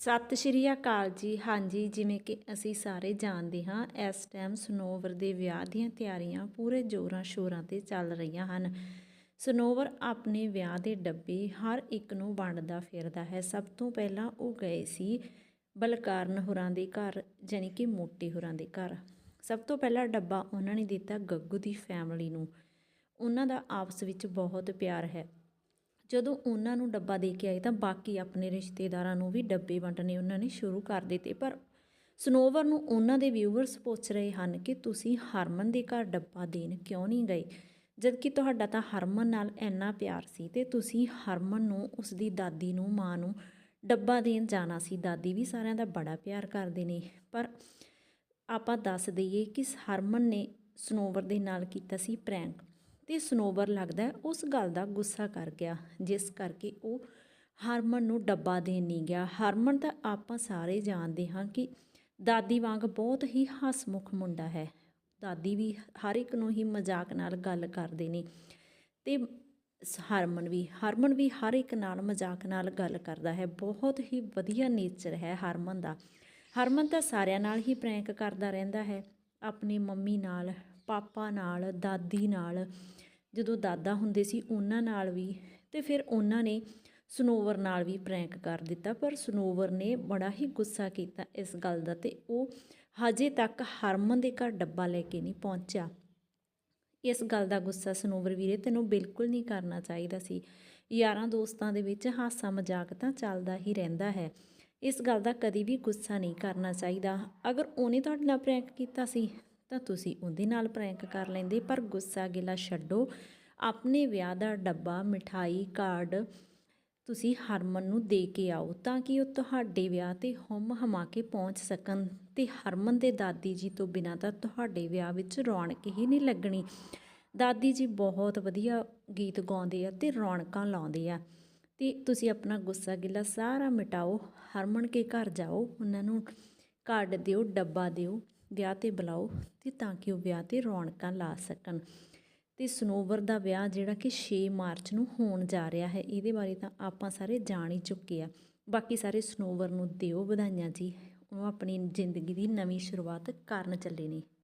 ਸਤਿ ਸ਼੍ਰੀ ਅਕਾਲ ਜੀ। ਹਾਂਜੀ, ਜਿਵੇਂ ਕਿ ਅਸੀਂ ਸਾਰੇ ਜਾਣਦੇ ਹਾਂ, ਇਸ ਟਾਈਮ ਸਨੋਵਰ ਦੇ ਵਿਆਹ ਦੀਆਂ ਤਿਆਰੀਆਂ ਪੂਰੇ ਜ਼ੋਰਾਂ ਸ਼ੋਰਾਂ ਤੇ ਚੱਲ ਰਹੀਆਂ ਹਨ। ਸਨੋਵਰ ਆਪਣੇ ਵਿਆਹ ਦੇ ਡੱਬੇ ਹਰ ਇੱਕ ਨੂੰ ਵੰਡਦਾ ਫਿਰਦਾ ਹੈ। ਸਭ ਤੋਂ ਪਹਿਲਾਂ ਉਹ ਗਏ ਸੀ ਬਲਕਾਰਨ ਹੋਰਾਂ ਦੇ ਘਰ, ਜਾਣੀ ਕਿ ਮੋਟੀ ਹੋਰਾਂ ਦੇ ਘਰ। ਸਭ ਤੋਂ ਪਹਿਲਾ ਡੱਬਾ ਉਹਨਾਂ ਨੇ ਦਿੱਤਾ ਗੱਗੂ ਦੀ ਫੈਮਿਲੀ ਨੂੰ। ਉਹਨਾਂ ਦਾ ਆਪਸ ਵਿੱਚ ਬਹੁਤ ਪਿਆਰ ਹੈ। ਜਦੋਂ ਉਹਨਾਂ ਨੂੰ ਡੱਬਾ ਦੇ ਕੇ ਆਏ ਤਾਂ ਬਾਕੀ ਆਪਣੇ ਰਿਸ਼ਤੇਦਾਰਾਂ ਨੂੰ ਵੀ ਡੱਬੇ ਵੰਡਣੇ ਉਹਨਾਂ ਨੇ ਸ਼ੁਰੂ ਕਰ ਦਿੱਤੇ। ਪਰ ਸਨੋਵਰ ਨੂੰ ਉਹਨਾਂ ਦੇ ਵਿਊਅਰਸ ਪੁੱਛ ਰਹੇ ਹਨ ਕਿ ਤੁਸੀਂ ਹਰਮਨ ਦੇ ਘਰ ਡੱਬਾ ਦੇਣ ਕਿਉਂ ਨਹੀਂ ਗਏ? ਜਦਕਿ ਤੁਹਾਡਾ ਤਾਂ ਹਰਮਨ ਨਾਲ ਇੰਨਾ ਪਿਆਰ ਸੀ ਤੇ ਤੁਸੀਂ ਹਰਮਨ ਨੂੰ ਉਸ ਦੀ ਦਾਦੀ ਨੂੰ, ਮਾਂ ਨੂੰ ਡੱਬਾ ਦੇਣ ਜਾਣਾ ਸੀ। ਦਾਦੀ ਵੀ ਸਾਰਿਆਂ ਦਾ ਬੜਾ ਪਿਆਰ ਕਰਦੇ ਨੇ। ਪਰ ਆਪਾਂ ਦੱਸ ਦਈਏ ਕਿ ਹਰਮਨ ਨੇ ਸਨੋਵਰ ਦੇ ਨਾਲ ਕੀਤਾ ਸੀ ਪ੍ਰੈਂਕ ਤੇ ਸਨੋਵਰ ਲੱਗਦਾ ਉਸ ਗੱਲ ਦਾ ਗੁੱਸਾ ਕਰ ਗਿਆ, ਜਿਸ ਕਰਕੇ ਉਹ ਹਰਮਨ ਨੂੰ ਡੱਬਾ ਦੇਣ ਨਹੀਂ ਗਿਆ। ਹਰਮਨ ਤਾਂ ਆਪਾਂ ਸਾਰੇ ਜਾਣਦੇ ਹਾਂ ਕਿ ਦਾਦੀ ਵਾਂਗ ਬਹੁਤ ਹੀ ਹਸਮੁਖ ਮੁੰਡਾ ਹੈ। ਦਾਦੀ ਵੀ ਹਰ ਇੱਕ ਨੂੰ ਹੀ ਮਜ਼ਾਕ ਨਾਲ ਗੱਲ ਕਰਦੇ ਨੇ ਤੇ ਹਰਮਨ ਵੀ ਹਰਮਨ ਵੀ ਹਰ ਇੱਕ ਨਾਲ ਮਜ਼ਾਕ ਨਾਲ ਗੱਲ ਕਰਦਾ ਹੈ। ਬਹੁਤ ਹੀ ਵਧੀਆ ਨੇਚਰ ਹੈ ਹਰਮਨ ਦਾ। ਹਰਮਨ ਤਾਂ ਸਾਰਿਆਂ ਨਾਲ ਹੀ ਪ੍ਰੈਂਕ ਕਰਦਾ ਰਹਿੰਦਾ ਹੈ, ਆਪਣੀ ਮੰਮੀ ਨਾਲ ਪਾਪਾ ਨਾਲ, ਦਾਦੀ ਨਾਲ, ਜਦੋਂ ਦਾਦਾ ਹੁੰਦੇ ਸੀ ਉਹਨਾਂ ਨਾਲ ਵੀ ਤੇ ਫਿਰ ਉਹਨਾਂ ਨੇ ਸਨੋਵਰ ਨਾਲ ਵੀ ਪ੍ਰੈਂਕ ਕਰ ਦਿੱਤਾ, ਪਰ ਸਨੋਵਰ ਨੇ ਬੜਾ ਹੀ ਗੁੱਸਾ ਕੀਤਾ ਇਸ ਗੱਲ ਦਾ ਤੇ ਉਹ ਹਜੇ ਤੱਕ ਹਰਮਨ ਦੇ ਘਰ ਡੱਬਾ ਲੈ ਕੇ ਨਹੀਂ ਪਹੁੰਚਿਆ। ਇਸ ਗੱਲ ਦਾ ਗੁੱਸਾ ਸਨੋਵਰ ਵੀਰੇ ਤੈਨੂੰ ਬਿਲਕੁਲ ਨਹੀਂ ਕਰਨਾ ਚਾਹੀਦਾ ਸੀ। ਯਾਰਾਂ ਦੋਸਤਾਂ ਦੇ ਵਿੱਚ ਹਾਸਾ ਮਜ਼ਾਕ ਤਾਂ ਚੱਲਦਾ ਹੀ ਰਹਿੰਦਾ ਹੈ। ਇਸ ਗੱਲ ਦਾ ਕਦੀ ਵੀ ਗੁੱਸਾ ਨਹੀਂ ਕਰਨਾ ਚਾਹੀਦਾ। ਅਗਰ ਉਹਨੇ ਤੁਹਾਡੇ ਨਾਲ ਪ੍ਰੈਂਕ ਕੀਤਾ ਸੀ ਤਾਂ ਤੁਸੀਂ ਉਹਦੇ ਨਾਲ ਪ੍ਰੈਂਕ ਕਰ ਲੈਂਦੇ, ਪਰ ਗੁੱਸਾ ਗਿਲਾ ਛੱਡੋ। ਆਪਣੇ ਵਿਆਹ ਦਾ ਡੱਬਾ, ਮਿਠਾਈ, ਕਾਰਡ ਤੁਸੀਂ ਹਰਮਨ ਨੂੰ ਦੇ ਕੇ ਆਓ ਤਾਂ ਕਿ ਉਹ ਤੁਹਾਡੇ ਵਿਆਹ ਤੇ ਹਮ ਹਮਾ ਕੇ ਪਹੁੰਚ ਸਕਣ ਤੇ ਹਰਮਨ ਦੇ ਦਾਦੀ ਜੀ ਤੋਂ ਬਿਨਾਂ ਤਾਂ ਤੁਹਾਡੇ ਵਿਆਹ ਵਿੱਚ ਰੌਣਕ ਹੀ ਨਹੀਂ ਲੱਗਣੀ। ਦਾਦੀ ਜੀ ਬਹੁਤ ਵਧੀਆ ਗੀਤ ਗਾਉਂਦੇ ਆ ਤੇ ਰੌਣਕਾਂ ਲਾਉਂਦੇ ਆ ਤੇ ਤੁਸੀਂ ਆਪਣਾ ਗੁੱਸਾ ਗਿੱਲਾ ਸਾਰਾ ਮਿਟਾਓ। ਹਰਮਨ ਕੇ ਘਰ ਜਾਓ, ਉਹਨਾਂ ਨੂੰ ਕਾਰਡ ਦਿਓ, ਡੱਬਾ ਦਿਓ। ਵਿਆਹ ਤੇ ਬੁਲਾਓ ਤੇ ਤਾਂ ਕਿ ਉਹ ਵਿਆਹ ਤੇ ਰੌਣਕਾਂ ਲਾ ਸਕਣ। ਤੇ ਸਨੋਵਰ ਦਾ ਵਿਆਹ ਜਿਹੜਾ ਕਿ 6 ਮਾਰਚ ਨੂੰ ਹੋਣ ਜਾ ਰਿਹਾ ਹੈ, ਇਹਦੇ ਬਾਰੇ ਤਾਂ ਆਪਾਂ ਸਾਰੇ ਜਾਣ ਹੀ ਚੁੱਕੇ ਆ। ਬਾਕੀ ਸਾਰੇ ਸਨੋਵਰ ਨੂੰ ਦਿਓ ਵਧਾਈਆਂ ਜੀ। ਉਹ ਆਪਣੀ ਜ਼ਿੰਦਗੀ ਦੀ ਨਵੀਂ ਸ਼ੁਰੂਆਤ ਕਰਨ ਚੱਲੇ ਨੇ।